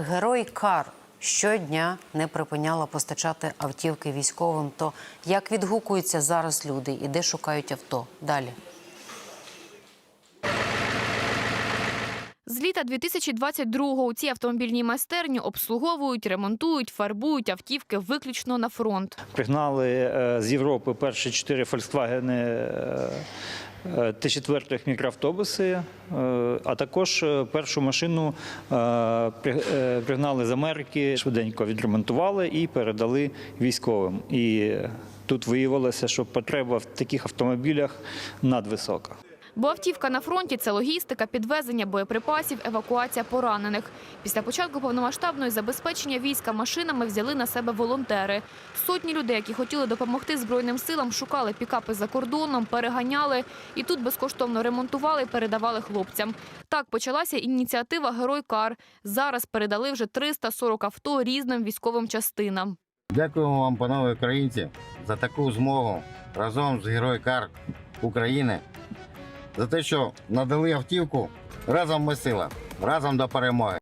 Герой Кар щодня не припиняла постачати автівки військовим. То як відгукуються зараз люди і де шукають авто? Далі. З літа 2022-го у цій автомобільній майстерні обслуговують, ремонтують, фарбують автівки виключно на фронт. Пригнали е, з Європи перші чотири е, Т4 мікроавтобуси, е, а також е, першу машину е, пригнали з Америки, швиденько відремонтували і передали військовим. І тут виявилося, що потреба в таких автомобілях надвисока. Бо автівка на фронті це логістика, підвезення боєприпасів, евакуація поранених. Після початку повномасштабної забезпечення війська машинами взяли на себе волонтери. Сотні людей, які хотіли допомогти збройним силам, шукали пікапи за кордоном, переганяли і тут безкоштовно ремонтували і передавали хлопцям. Так почалася ініціатива Герой Кар. Зараз передали вже 340 авто різним військовим частинам. Дякуємо вам, панове українці, за таку змогу разом з Герой Кар України, за те, що надали автівку. Разом ми сила, разом до перемоги.